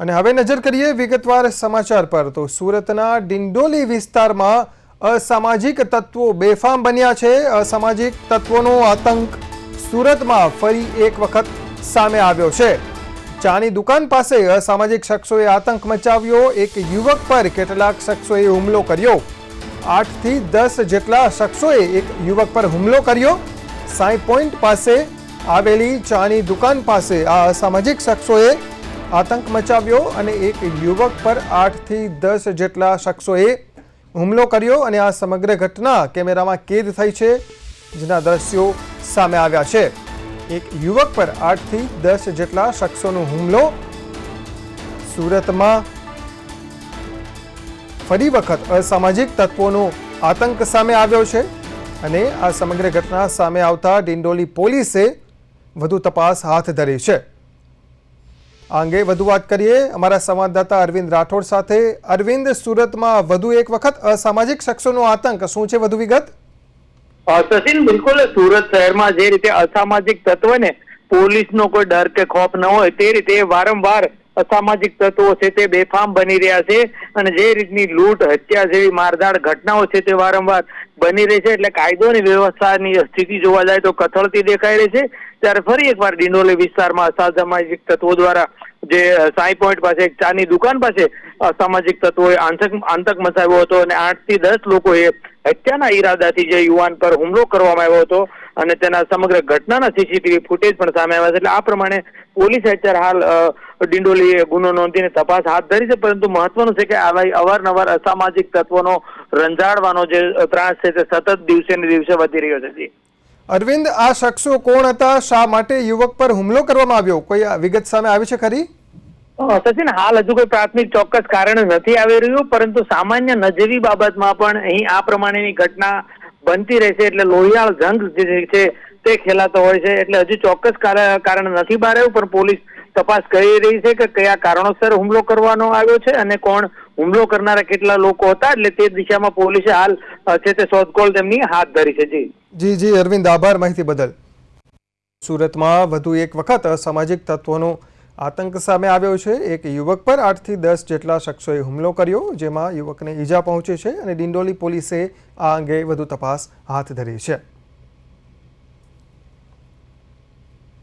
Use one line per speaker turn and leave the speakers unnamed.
અને હવે નજર કરીએ વિગતવાર સમાચાર પર, તો સુરતના ડિંડોલી વિસ્તારમાં અસામાજિક તત્વો બેફામ બન્યા છે. અસામાજિક તત્વોનો આતંક સુરતમાં ફરી એક વખત સામે આવ્યો છે. ચાની દુકાન પાસે અસામાજિક શખ્સોએ આતંક મચાવ્યો. એક યુવક પર કેટલાક શખ્સોએ હુમલો કર્યો. આઠથી દસ જેટલા શખ્સોએ એક યુવક પર હુમલો કર્યો. સાઈ પોઈન્ટ પાસે આવેલી ચાની દુકાન પાસે આ અસામાજિક શખ્સોએ આતંક મચાવ્યો અને એક યુવક પર આઠથી દસ જેટલા શખ્સોએ હુમલો કર્યો અને આ સમગ્ર ઘટના કેમેરામાં કેદ થઈ છે, જેના દ્રશ્યો સામે આવ્યા છે. એક યુવક પર આઠથી દસ જેટલા શખ્સોનો હુમલો. સુરતમાં ફરી વખત અસામાજિક તત્વોનો આતંક સામે આવ્યો છે અને આ સમગ્ર ઘટના સામે આવતા ડિંડોલી પોલીસે વધુ તપાસ હાથ ધરી છે. આ અંગે વધુ વાત કરીએ અમારા સંવાદદાતા અરવિંદ રાઠોડ સાથે. અરવિંદ, સુરતમાં વધુ એક વખત અસામાજિક શખ્સોનો આતંક. શું છે વધુ વિગત?
સચિન, બિલકુલ સુરત શહેરમાં જે રીતે અસામાજિક તત્વને પોલીસનો કોઈ ડર કે ખોફ ન હોય તે રીતે વારંવાર અસામાજિક તત્વો છે તે બેફામ બની રહ્યા છે અને જે રીતની લૂંટ, હત્યા જેવી મારધાડ ઘટનાઓ છે તે વારંવાર બની રહી છે. એટલે કાયદો અને વ્યવસ્થાની સ્થિતિ જોવા જાય તો કથળતી દેખાઈ રહી છે. ત્યારે ફરી એકવાર ડિંડોલી વિસ્તારમાં અસામાજિક તત્વો દ્વારા જે સાઈ પોઈન્ટ પાસે એક ચાની દુકાન પાસે અસામાજિક તત્વોએ આંતક આંતક મચાવ્યો હતો અને આઠથી દસ લોકોએ હત્યાના ઈરાદાથી જે યુવાન પર હુમલો કરવામાં આવ્યો હતો અને તેના સમગ્ર ઘટનાના સીસીટીવી ફૂટેજ પણ સામે આવ્યા છે એટલે આ પ્રમાણે પોલીસે અત્યારે હાલ ડિંડોલીએ ગુનો નોંધીને તપાસ હાથ ધરી છે પરંતુ મહત્વનું છે કે આવા, અવારનવાર અસામાજિક તત્વોનો રંજાડવાનો જે ત્રાસ છે તે સતત દિવસે ને દિવસે વધી રહ્યો છે.
અરવિંદ, આ શખ્સો કોણ હતા? શા માટે યુવક પર હુમલો કરવામાં આવ્યો? કોઈ વિગત સામે આવી છે ખરી?
સચિન, હાલ હજુ કોઈ પ્રાથમિક ચોક્કસ કારણ નથી આવી રહ્યું, પરંતુ સામાન્ય નજીવી બાબતમાં પણ અહીં આ પ્રમાણેની ઘટના બનતી રહેશે, એટલે લોહિયાળ જંગ જે છે તે ખેલાતો હોય છે, એટલે હજુ ચોક્કસ કારણ નથી બહાર આવ્યું, પણ પોલીસ તપાસ કરી રહી છે કે કયા કારણોસર હુમલો કરવાનો આવ્યો છે અને કોણ હુમલો કરનારા કેટલા લોકો હતા, એટલે તે દિશામાં પોલીસે હાલ છે તે શોધખોળ તેમની હાથ ધરી છે. જી.
જી જી, અરવિંદ, આભાર માહિતી બદલ. સુરતમાં વધુ એક વખત અસામાજિક તત્વોનો આતંક સામે આવ્યો છે. એક યુવક પર આઠથી દસ જેટલા શખ્સોએ હુમલો કર્યો, જેમાં યુવકને ઈજા પહોંચી છે અને ડિંડોલી પોલીસે આ અંગે વધુ તપાસ હાથ ધરી છે.